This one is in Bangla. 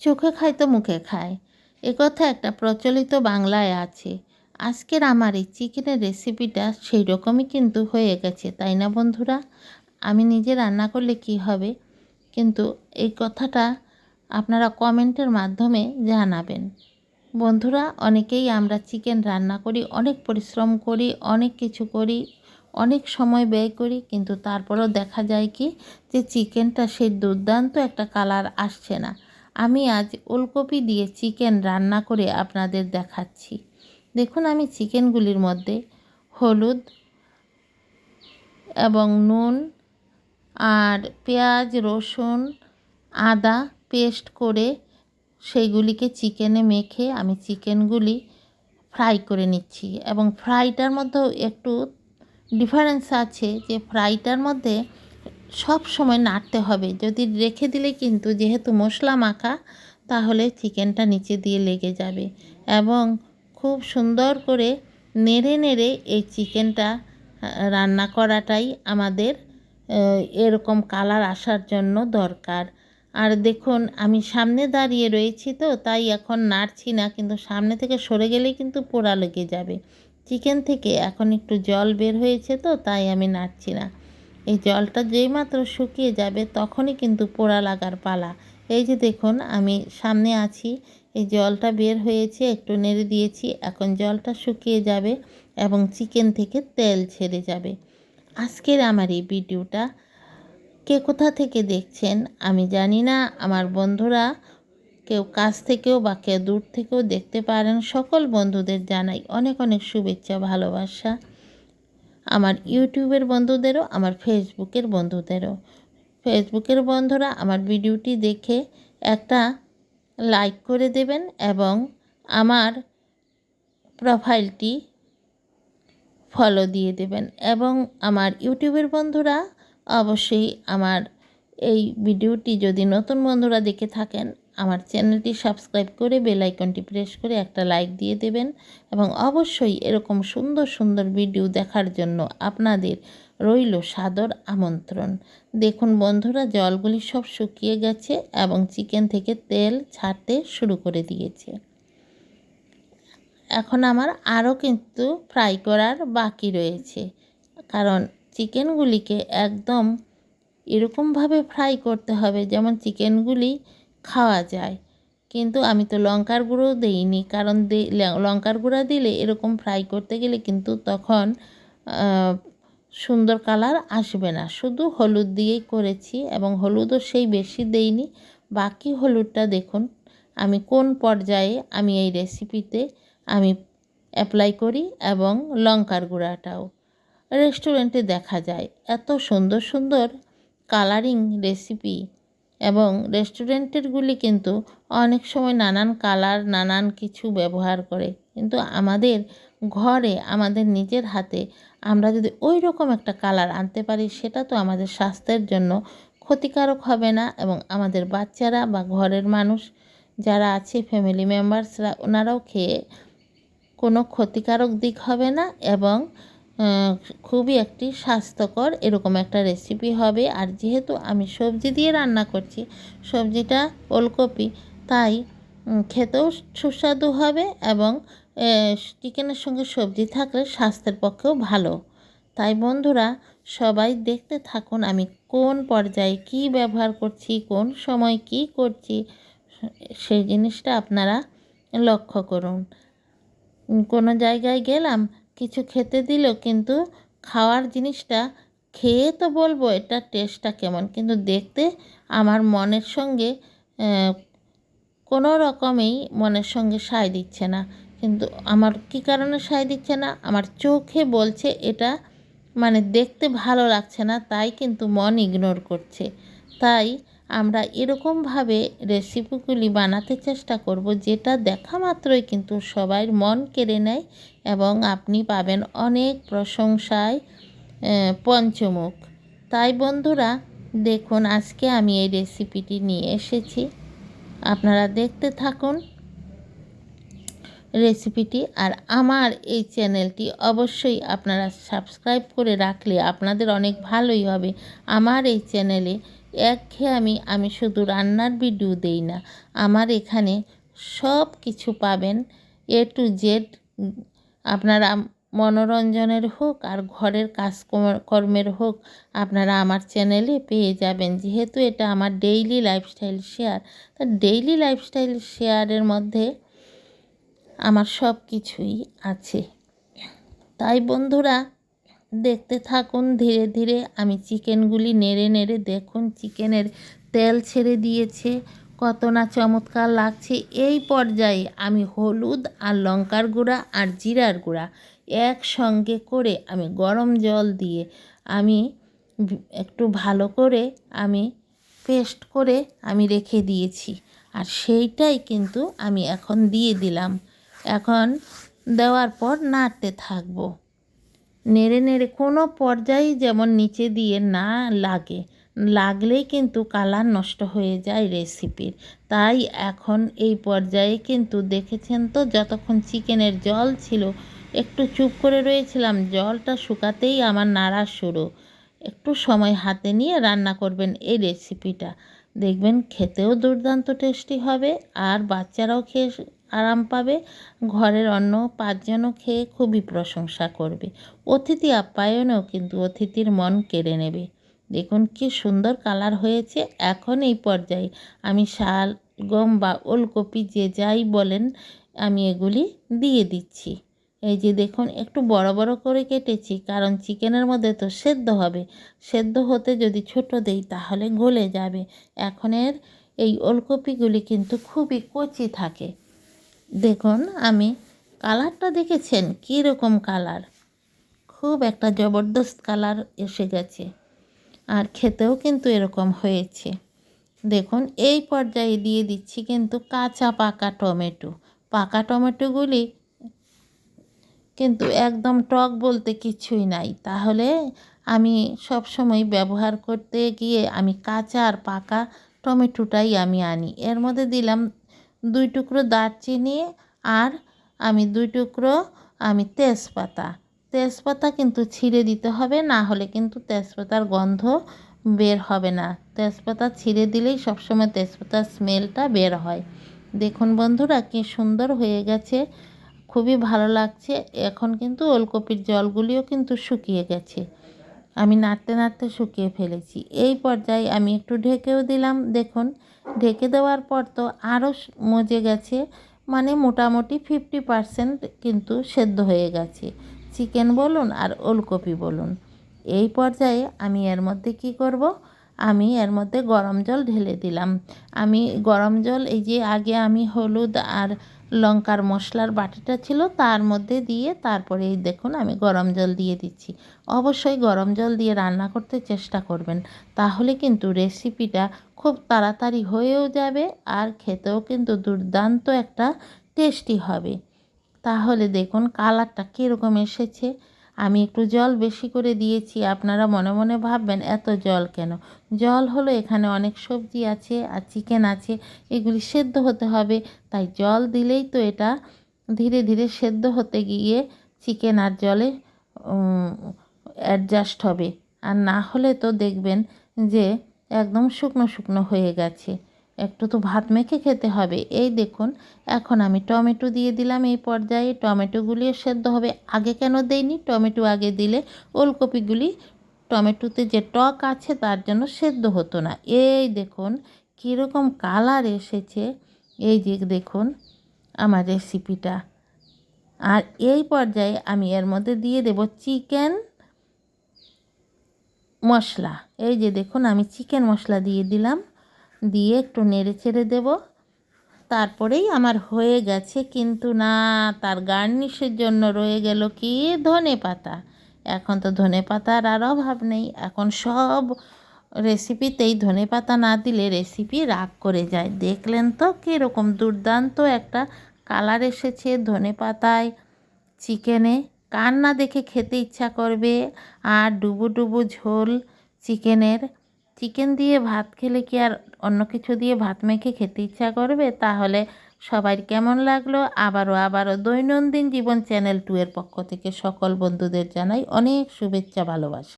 চোখে খায় তো মুখে খায়। কথা একটা প্রচলিত বাংলায় আছে। আজকের আমার এই চিকেনের রেসিপিটা সেই রকমই কিন্তু হয়ে গেছে, তাই না বন্ধুরা? আমি নিজে রান্না করলে কি হবে? কিন্তু এই কথাটা আপনারা কমেন্টের মাধ্যমে জানাবেন। বন্ধুরা, অনেকেই আমরা চিকেন রান্না করি, অনেক পরিশ্রম করি, অনেক কিছু করি, অনেক সময় ব্যয় করি, কিন্তু তারপরেও দেখা যায় কি যে চিকেনটা সেই দুর্দান্ত একটা কালার আসছে না। আমি আজ ওলকপি দিয়ে চিকেন রান্না করে আপনাদের দেখাচ্ছি। দেখুন আমি চিকেনগুলির মধ্যে হলুদ এবং নুন আর পেঁয়াজ, রসুন, আদা পেস্ট করে সেইগুলিকে চিকেনে মেখে আমি চিকেনগুলি ফ্রাই করে নিচ্ছি এবং ফ্রাইটার মধ্যেও একটু ডিফারেন্স আছে যে ফ্রাইটার মধ্যে সব সময় নাড়তে হবে। যদি রেখে দিলে কিন্তু যেহেতু মশলা মাখা, তাহলে চিকেনটা নিচে দিয়ে লেগে যাবে এবং খুব সুন্দর করে নেড়ে নেড়ে এই চিকেনটা রান্না করাটাই আমাদের এরকম কালার আসার জন্য দরকার। আর দেখুন, আমি সামনে দাঁড়িয়ে রয়েছি তো, তাই এখন নাড়ছি না, কিন্তু সামনে থেকে সরে গেলেই কিন্তু পোড়া লেগে যাবে। চিকেন থেকে এখন একটু জল বের হয়েছে তো, তাই আমি নাড়ছি না। এই জলটা যেই মাত্র শুকিয়ে যাবে তখনই কিন্তু পোড়া লাগার পালা। এই যে দেখুন, আমি সামনে আছি। এই জলটা বের হয়েছে, একটু নেড়ে দিয়েছি। এখন জলটা শুকিয়ে যাবে এবং চিকেন থেকে তেল ছেড়ে যাবে। আজকের আমার এই ভিডিওটা কে কোথা থেকে দেখছেন আমি জানি না। আমার বন্ধুরা কেউ কাছ থেকেও বা কেউ দূর থেকেও দেখতে পারেন। সকল বন্ধুদের জানাই অনেক অনেক শুভেচ্ছা, ভালোবাসা। আমার ইউটিউবের বন্ধুদেরও, আমার ফেসবুকের বন্ধুদেরও। ফেসবুকের বন্ধুরা আমার ভিডিওটি দেখে একটা লাইক করে দেবেন এবং আমার প্রোফাইলটি ফলো দিয়ে দেবেন এবং আমার ইউটিউবের বন্ধুরা অবশ্যই আমার এই ভিডিওটি যদি নতুন বন্ধুরা দেখে থাকেন আমার চ্যানেলটি সাবস্ক্রাইব করে বেল আইকনটি প্রেস করে একটা লাইক দিয়ে দেবেন এবং অবশ্যই এরকম সুন্দর সুন্দর ভিডিও দেখার জন্য আপনাদের রইল সাদর আমন্ত্রণ। দেখুন বন্ধুরা, জলগুলি সব শুকিয়ে গেছে এবং চিকেন থেকে তেল ছাড়তে শুরু করে দিয়েছে। এখন আমার আরও কিন্তু ফ্রাই করার বাকি রয়েছে। কারণ চিকেনগুলিকে একদম এরকমভাবে ফ্রাই করতে হবে যেমন চিকেনগুলি খাওয়া যায়। কিন্তু আমি তো লঙ্কার গুঁড়ো দিইনি, কারণ লঙ্কার গুঁড়া দিলে এরকম ফ্রাই করতে গেলে কিন্তু তখন সুন্দর কালার আসবে না। শুধু হলুদ দিয়েই করেছি এবং হলুদও সেই বেশি দেইনি। বাকি হলুদটা দেখুন, আমি কোন পর্যায়ে আমি এই রেসিপিতে আমি অ্যাপ্লাই করি এবং লঙ্কার গুঁড়াটাও। রেস্টুরেন্টে দেখা যায়, এত সুন্দর সুন্দর কালারিং রেসিপি এবং রেস্টুরেন্টেরগুলি কিন্তু অনেক সময় নানান কালার, নানান কিছু ব্যবহার করে। কিন্তু আমাদের ঘরে, আমাদের নিজের হাতে আমরা যদি ওই রকম একটা কালার আনতে পারি, সেটা তো আমাদের স্বাস্থ্যের জন্য ক্ষতিকারক হবে না এবং আমাদের বাচ্চারা বা ঘরের মানুষ যারা আছে ফ্যামিলি মেম্বার্সরা ওনারাও খেয়ে কোনো ক্ষতিকারক দিক হবে না এবং খুবই একটি স্বাস্থ্যকর এরকম একটা রেসিপি হবে। আর যেহেতু আমি সবজি দিয়ে রান্না করছি, সবজিটা ওলকপি, তাই খেতেও সুস্বাদু হবে এবং চিকেনের সঙ্গে সবজি থাকলে স্বাস্থ্যের পক্ষেও ভালো। তাই বন্ধুরা, সবাই দেখতে থাকুন আমি কোন পর্যায়ে কি ব্যবহার করছি, কোন সময় কি করছি, সেই জিনিসটা আপনারা লক্ষ্য করুন। কোনো জায়গায় গেলাম কিছু খেতে দিল, কিন্তু খাওয়ার জিনিসটা খেয়ে তো বলব এটা টেস্টটা কেমন। কিন্তু দেখতে আমার মনের সঙ্গে কোনো রকমেই মনের সঙ্গে সায় দিচ্ছে না। কিন্তু আমার কি কারণে সায় দিচ্ছে না? আমার চোখে বলছে এটা মানে দেখতে ভালো লাগছে না, তাই কিন্তু মন ইগনোর করছে। তাই আমরা এরকমভাবে রেসিপিগুলি বানাতে চেষ্টা করব, যেটা দেখা মাত্রই কিন্তু সবাই মন কেড়ে নেয় এবং আপনি পাবেন অনেক প্রশংসায় পঞ্চমুখ। তাই বন্ধুরা, দেখুন আজকে আমি এই রেসিপিটি নিয়ে এসেছি। আপনারা দেখতে থাকুন রেসিপিটি আর আমার এই চ্যানেলটি অবশ্যই আপনারা সাবস্ক্রাইব করে রাখলে আপনাদের অনেক ভালোই হবে। আমার এই চ্যানেলে একঘেয়ে আমি আমি শুধু রান্নার ভিডিও দেই না। আমার এখানে সব কিছু পাবেন, এ টু জেড। আপনারা মনোরঞ্জনের হোক আর ঘরের কাজ কর্মের হোক, আপনারা আমার চ্যানেলে পেয়ে যাবেন। যেহেতু এটা আমার ডেইলি লাইফস্টাইল শেয়ার তা ডেইলি লাইফস্টাইল শেয়ারের মধ্যে আমার সব কিছুই আছে। তাই বন্ধুরা দেখতে থাকুন, ধীরে ধীরে আমি চিকেনগুলি নেড়ে নেড়ে দেখুন, চিকেনের তেল ছেড়ে দিয়েছে, কত না চমৎকার লাগছে। এই পর্যায়ে আমি হলুদ আর লঙ্কার গুঁড়া আর জিরার গুঁড়া একসঙ্গে করে আমি গরম জল দিয়ে আমি একটু ভালো করে আমি পেস্ট করে আমি রেখে দিয়েছি। আর সেইটাই কিন্তু আমি এখন দিয়ে দিলাম। এখন দেওয়ার পর নাড়তে থাকব। নেড়ে নেড়ে কোনো পর্যায়ে যেমন নিচে দিয়ে না লাগে, লাগলেই কিন্তু কালার নষ্ট হয়ে যায় রেসিপির। তাই এখন এই পর্যায়ে কিন্তু দেখেছেন তো, যতক্ষণ চিকেনের জল ছিল, একটু চুপ করে রয়েছিলাম, জলটা শুকাতেই আমার নাড়া শুরু। একটু সময় হাতে নিয়ে রান্না করবেন এই রেসিপিটা। দেখবেন খেতেও দুর্দান্ত টেস্টি হবে, আর বাচ্চারাও খেয়ে আরাম পাবে, ঘরের অন্য পাঁচজনও খেয়ে খুবই প্রশংসা করবে। অতিথি আপ্যায়নেও কিন্তু অতিথির মন কেড়ে নেবে। দেখুন কি সুন্দর কালার হয়েছে, এখন এই পর্যায়ে আমি শাল, গম বা ওলকপি যে যাই বলেন, আমি এগুলি দিয়ে দিচ্ছি। এই যে দেখুন, একটু বড় বড় করে কেটেছি, কারণ চিকেনের মধ্যে তো সেদ্ধ হবে। সেদ্ধ হতে যদি ছোট দেই, তাহলে গলে যাবে। এখনের এই ওলকপিগুলি কিন্তু খুবই কচি থাকে। দেখুন, আমি কালারটা দেখেছেন? কীরকম কালার? খুব একটা জবরদস্ত কালার এসে গেছে। আর খেতেও কিন্তু এরকম হয়েছে। দেখুন, এই পর্যায়ে দিয়ে দিচ্ছি কিন্তু কাঁচা পাকা টমেটো। পাকা টমেটোগুলি কিন্তু একদম টক বলতে কিছুই নাই। তাহলে আমি সব সময় ব্যবহার করতে গিয়ে আমি কাঁচা আর পাকা টমেটোটাই আমি আনি। এর মধ্যে দিলাম দুই টুকরো দারচিনি আর আমি দুই টুকরো, আমি তেজপাতা। তেজপাতা কিন্তু ছিঁড়ে দিতে হবে, না হলে কিন্তু তেজপাতার গন্ধ বের হবে না। তেজপাতা ছিঁড়ে দিলেই সবসময় তেজপাতার স্মেলটা বের হয়। দেখুন বন্ধুরা, কি সুন্দর হয়ে গেছে, খুবই ভালো লাগছে। এখন কিন্তু ওলকপির জলগুলিও কিন্তু শুকিয়ে গেছে। আমি নাড়তে নাড়তে শুকিয়ে ফেলেছি। এই পর্যায়ে আমি একটু ঢেকেও দিলাম। দেখুন ঢেকে দেওয়ার পর তো আরও মজে গেছে। মানে মোটামুটি ফিফটি পারসেন্ট কিন্তু সেদ্ধ হয়ে গেছে। চিকেন বলুন আর ওলকপি বলুন। এই পর্যায়ে আমি এর মধ্যে কি করব? আমি এর মধ্যে গরম জল ঢেলে দিলাম। আমি গরম জল এই যে আগে আমি হলুদ আর লঙ্কার মশলার বাটিটা ছিল, তার মধ্যে দিয়ে তারপরে এই দেখুন আমি গরম জল দিয়ে দিচ্ছি। অবশ্যই গরম জল দিয়ে রান্না করতে চেষ্টা করবেন, তাহলে কিন্তু রেসিপিটা খুব তাড়াতাড়ি হয়েও যাবে আর খেতেও কিন্তু দুর্দান্ত একটা টেস্টি হবে। তাহলে দেখুন কালারটা কীরকম এসেছে। আমি একটু জল বেশি করে দিয়েছি। আপনারা মনে মনে ভাববেন, এত জল কেন? জল হলো এখানে অনেক সবজি আছে আর চিকেন আছে, এগুলি সেদ্ধ হতে হবে। তাই জল দিলেই তো এটা ধীরে ধীরে সেদ্ধ হতে গিয়ে চিকেন আর জলে অ্যাডজাস্ট হবে। আর না হলে তো দেখবেন যে একদম শুকনো শুকনো হয়ে গেছে। একটু তো ভাত মেখে খেতে হবে। এই দেখুন, এখন আমি টমেটো দিয়ে দিলাম এই পর্যায়ে। টমেটোগুলিও সেদ্ধ হবে। আগে কেন দেইনি? টমেটো আগে দিলে ওলকপিগুলি টমেটোতে যে টক আছে তার জন্য সেদ্ধ হতো না। এই দেখুন, কীরকম কালার এসেছে। এই যে দেখুন, আমার রেসিপিটা আর এই পর্যায়ে আমি এর মধ্যে দিয়ে দেব চিকেন মশলা। এই যে দেখুন, আমি চিকেন মশলা দিয়ে দিলাম। দিয়ে একটু নেড়ে ছেড়ে দেবো। তারপরেই আমার হয়ে গেছে কিন্তু না, তার গার্নিশের জন্য রয়ে গেল কি? ধনে পাতা। এখন তো ধনে পাতার আর অভাব নেই। এখন সব রেসিপিতেই ধনে পাতা না দিলে রেসিপি রাগ করে যায়। দেখলেন তো কীরকম দুর্দান্ত একটা কালার এসেছে ধনে পাতায়। চিকেনে কার না দেখে খেতে ইচ্ছা করবে? আর ডুবু ডুবু ঝোল চিকেনের চিকেন দিয়ে ভাত খেলে কি আর অন্য কিছু দিয়ে ভাত মেখে খেতে ইচ্ছা করবে? তাহলে সবাই কেমন লাগল? আবারও আবারও দৈনন্দিন জীবন চ্যানেল টু এর পক্ষ থেকে সকল বন্ধুদের জানাই অনেক শুভেচ্ছা, ভালোবাসা।